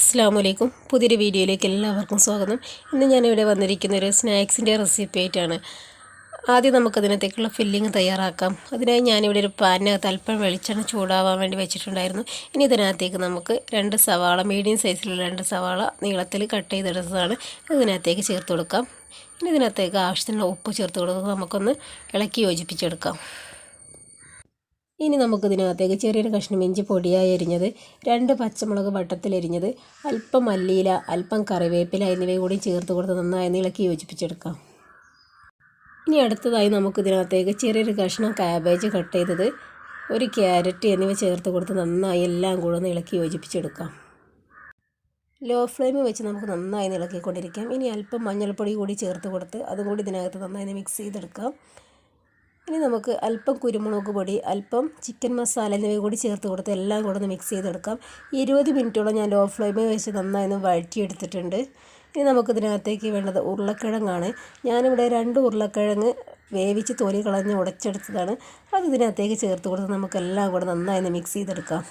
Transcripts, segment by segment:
അസ്സാം വലൈക്കും പുതിയൊരു വീഡിയോയിലേക്ക് എല്ലാവർക്കും സ്വാഗതം. ഇന്ന് ഞാനിവിടെ വന്നിരിക്കുന്ന ഒരു സ്നാക്സിന്റെ റെസിപ്പി ആയിട്ടാണ്. ആദ്യം നമുക്കതിനകത്തേക്കുള്ള ഫില്ലിങ് തയ്യാറാക്കാം. അതിനായി ഞാനിവിടെ ഒരു പാനിനകത്ത് അല്പം വെളിച്ചെണ്ണ ചൂടാവാൻ വേണ്ടി വെച്ചിട്ടുണ്ടായിരുന്നു. ഇനി ഇതിനകത്തേക്ക് നമുക്ക് രണ്ട് സവാള മീഡിയം സൈസിലുള്ള രണ്ട് സവാള നീളത്തിൽ കട്ട് ചെയ്തെടുത്തതാണ്. ഇതിനകത്തേക്ക് ചേർത്ത് കൊടുക്കാം. ഇനി ഇതിനകത്തേക്ക് ആവശ്യത്തിനുള്ള ഉപ്പ് ചേർത്ത് കൊടുത്ത് നമുക്കൊന്ന് ഇളക്കി യോജിപ്പിച്ചെടുക്കാം. ഇനി നമുക്കിതിനകത്തേക്ക് ചെറിയൊരു കഷ്ണം ഇഞ്ചി പൊടിയായി എരിഞ്ഞത് രണ്ട് പച്ചമുളക് വട്ടത്തിൽ എരിഞ്ഞത് അല്പം മല്ലിയില അല്പം കറിവേപ്പില എന്നിവ കൂടി ചേർത്ത് കൊടുത്ത് നന്നായി ഇളക്കി യോജിപ്പിച്ചെടുക്കാം. ഇനി അടുത്തതായി നമുക്കിതിനകത്തേക്ക് ചെറിയൊരു കഷ്ണം കാബേജ് കട്ട് ചെയ്തത് ഒരു ക്യാരറ്റ് എന്നിവ ചേർത്ത് കൊടുത്ത് നന്നായി എല്ലാം കൂടെ ഒന്ന് ഇളക്കി യോജിപ്പിച്ചെടുക്കാം. ലോ ഫ്ലെയിമിൽ വെച്ച് നമുക്ക് നന്നായി ഇളക്കിക്കൊണ്ടിരിക്കാം. ഇനി അല്പം മഞ്ഞൾപ്പൊടി കൂടി ചേർത്ത് കൊടുത്ത് അതും കൂടി ഇതിനകത്ത് നന്നായി മിക്സ് ചെയ്തെടുക്കാം. ഇനി നമുക്ക് അല്പം കുരുമുളക് പൊടി അല്പം ചിക്കൻ മസാല എന്നിവ കൂടി ചേർത്ത് കൊടുത്ത് എല്ലാം കൂടെ ഒന്ന് മിക്സ് ചെയ്തെടുക്കാം. ഇരുപത് മിനിറ്റോളം ഞാൻ ലോ ഫ്ലെയിമിൽ വെച്ച് നന്നായി ഒന്ന് വഴറ്റിയെടുത്തിട്ടുണ്ട്. ഇനി നമുക്കിതിനകത്തേക്ക് വേണ്ടത് ഉരുളക്കിഴങ്ങാണ്. ഞാനിവിടെ രണ്ട് ഉരുളക്കിഴങ്ങ് വേവിച്ച് തൊലി കളഞ്ഞ് ഉടച്ചെടുത്തതാണ്. അത് ഇതിനകത്തേക്ക് ചേർത്ത് കൊടുത്ത് നമുക്കെല്ലാം കൂടെ നന്നായി ഒന്ന് മിക്സ് ചെയ്തെടുക്കാം.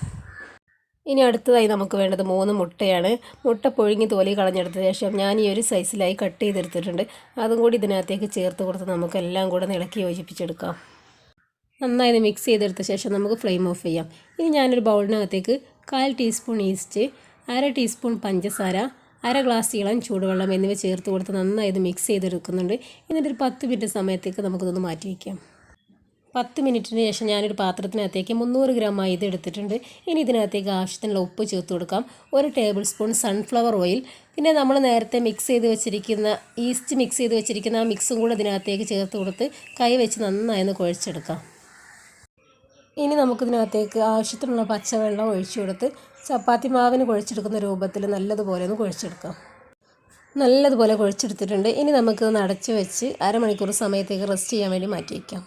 ഇനി അടുത്തതായി നമുക്ക് വേണ്ടത് മൂന്ന് മുട്ടയാണ്. മുട്ട പൊഴുങ്ങി തോലി കളഞ്ഞെടുത്ത ശേഷം ഞാൻ ഈ ഒരു സൈസിലായി കട്ട് ചെയ്തെടുത്തിട്ടുണ്ട്. അതും കൂടി ഇതിനകത്തേക്ക് ചേർത്ത് കൊടുത്ത് നമുക്ക് എല്ലാം കൂടെ ഇളക്കി യോജിപ്പിച്ചെടുക്കാം. നന്നായി മിക്സ് ചെയ്തെടുത്ത ശേഷം നമുക്ക് ഫ്ലെയിം ഓഫ് ചെയ്യാം. ഇനി ഞാനൊരു ബൗളിനകത്തേക്ക് കാൽ ടീസ്പൂൺ ഈസ്റ്റ് അര ടീസ്പൂൺ പഞ്ചസാര അര ഗ്ലാസ് ഇളം ചൂടുവെള്ളം എന്നിവ ചേർത്ത് കൊടുത്ത് നന്നായി ഇത് മിക്സ് ചെയ്തെടുക്കുന്നുണ്ട്. എന്നിട്ടൊരു പത്ത് മിനിറ്റ് സമയത്തേക്ക് നമുക്കിതൊന്ന് മാറ്റി വയ്ക്കാം പത്ത് മിനിറ്റിന് ശേഷം ഞാനൊരു പാത്രത്തിനകത്തേക്ക് മുന്നൂറ് ഗ്രാം മൈദ എടുത്തിട്ടുണ്ട്. ഇനി ഇതിനകത്തേക്ക് ആവശ്യത്തിനുള്ള ഉപ്പ് ചേർത്ത് കൊടുക്കാം. ഒരു ടേബിൾ സ്പൂൺ സൺഫ്ലവർ ഓയിൽ പിന്നെ നമ്മൾ നേരത്തെ മിക്സ് ചെയ്ത് വെച്ചിരിക്കുന്ന ഈസ്റ്റ് മിക്സ് ചെയ്ത് വെച്ചിരിക്കുന്ന ആ മിക്സും കൂടെ ഇതിനകത്തേക്ക് ചേർത്ത് കൊടുത്ത് കൈ വെച്ച് നന്നായി ഒന്ന് കുഴച്ചെടുക്കാം. ഇനി നമുക്കിതിനകത്തേക്ക് ആവശ്യത്തിനുള്ള പച്ചവെള്ളം ഒഴിച്ചു കൊടുത്ത് ചപ്പാത്തി മാവിന് കുഴച്ചെടുക്കുന്ന രൂപത്തിൽ നല്ലതുപോലെ ഒന്ന് കുഴച്ചെടുക്കാം. നല്ലതുപോലെ കുഴച്ചെടുത്തിട്ടുണ്ട്. ഇനി നമുക്കിത് അടച്ച് വെച്ച് അരമണിക്കൂർ സമയത്തേക്ക് റെസ്റ്റ് ചെയ്യാൻ വേണ്ടി മാറ്റി വയ്ക്കാം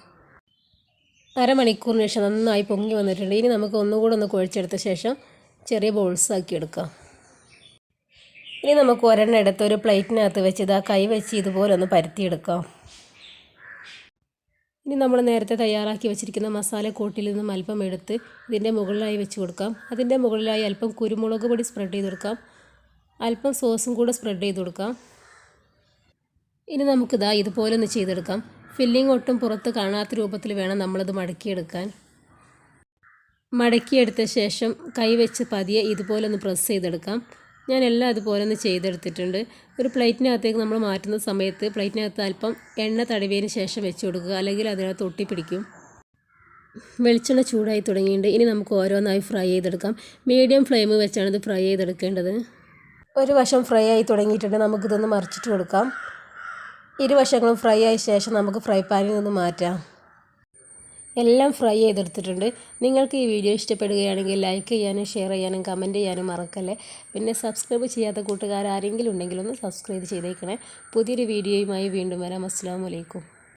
അരമണിക്കൂറിന് ശേഷം നന്നായി പൊങ്ങി വന്നിട്ടുണ്ട്. ഇനി നമുക്ക് ഒന്നുകൂടെ ഒന്ന് കുഴച്ചെടുത്ത ശേഷം ചെറിയ ബോൾസ് ആക്കി എടുക്കാം. ഇനി നമുക്ക് ഒരെണ്ണം എടുത്ത് ഒരു പ്ലേറ്റിനകത്ത് വെച്ച് ഇതാ കൈ വെച്ച് ഇതുപോലെ ഒന്ന് പരത്തിയെടുക്കാം. ഇനി നമ്മൾ നേരത്തെ തയ്യാറാക്കി വെച്ചിരിക്കുന്ന മസാല കൂട്ടിൽ നിന്നും അല്പം എടുത്ത് ഇതിന്റെ മുകളിലായി വെച്ച് കൊടുക്കാം. അതിന്റെ മുകളിലായി അല്പം കുരുമുളക് പൊടി സ്പ്രെഡ് ചെയ്ത് കൊടുക്കാം. അല്പം സോസും കൂടെ സ്പ്രെഡ് ചെയ്ത് കൊടുക്കാം. ഇനി നമുക്കിതാ ഇതുപോലെ ഒന്ന് ചെയ്തെടുക്കാം. ഫില്ലിംഗ് ഒട്ടും പുറത്ത് കാണാത്ത രൂപത്തിൽ വേണം നമ്മളത് മടക്കിയെടുക്കാൻ. മടക്കിയെടുത്ത ശേഷം കൈവച്ച് പതിയെ ഇതുപോലെ ഒന്ന് പ്രസ് ചെയ്തെടുക്കാം. ഞാൻ എല്ലാം അതുപോലെ ഒന്ന് ചെയ്തെടുത്തിട്ടുണ്ട്. ഒരു പ്ലേറ്റിനകത്തേക്ക് നമ്മൾ മാറ്റുന്ന സമയത്ത് പ്ലേറ്റിനകത്ത് അല്പം എണ്ണ തടവിയതിന് ശേഷം വെച്ച് കൊടുക്കുക. അല്ലെങ്കിൽ അതിനകത്ത് ഒട്ടിപ്പിടിക്കും. വെളിച്ചെണ്ണ ചൂടായി തുടങ്ങിയിട്ടുണ്ട്. ഇനി നമുക്ക് ഓരോന്നായി ഫ്രൈ ചെയ്തെടുക്കാം. മീഡിയം ഫ്ലെയിം വെച്ചാണ് ഇത് ഫ്രൈ ചെയ്തെടുക്കേണ്ടത്. ഒരു വശം ഫ്രൈ ആയി തുടങ്ങിയിട്ടുണ്ട്. നമുക്കിതൊന്ന് മറിച്ചിട്ട് കൊടുക്കാം. ഇരുവശങ്ങളും ഫ്രൈ ആയ ശേഷം നമുക്ക് ഫ്രൈ പാനിൽ നിന്ന് മാറ്റാം. എല്ലാം ഫ്രൈ ചെയ്തെടുത്തിട്ടുണ്ട്. നിങ്ങൾക്ക് ഈ വീഡിയോ ഇഷ്ടപ്പെടുകയാണെങ്കിൽ ലൈക്ക് ചെയ്യാനും ഷെയർ ചെയ്യാനും കമന്റ് ചെയ്യാനും മറക്കല്ലേ? പിന്നെ സബ്സ്ക്രൈബ് ചെയ്യാത്ത കൂട്ടുകാർ ആരെങ്കിലും ഉണ്ടെങ്കിൽ ഒന്ന് സബ്സ്ക്രൈബ് ചെയ്തേക്കണേ. പുതിയൊരു വീഡിയോയുമായി വീണ്ടും വരാം. അസ്സാം വലൈക്കും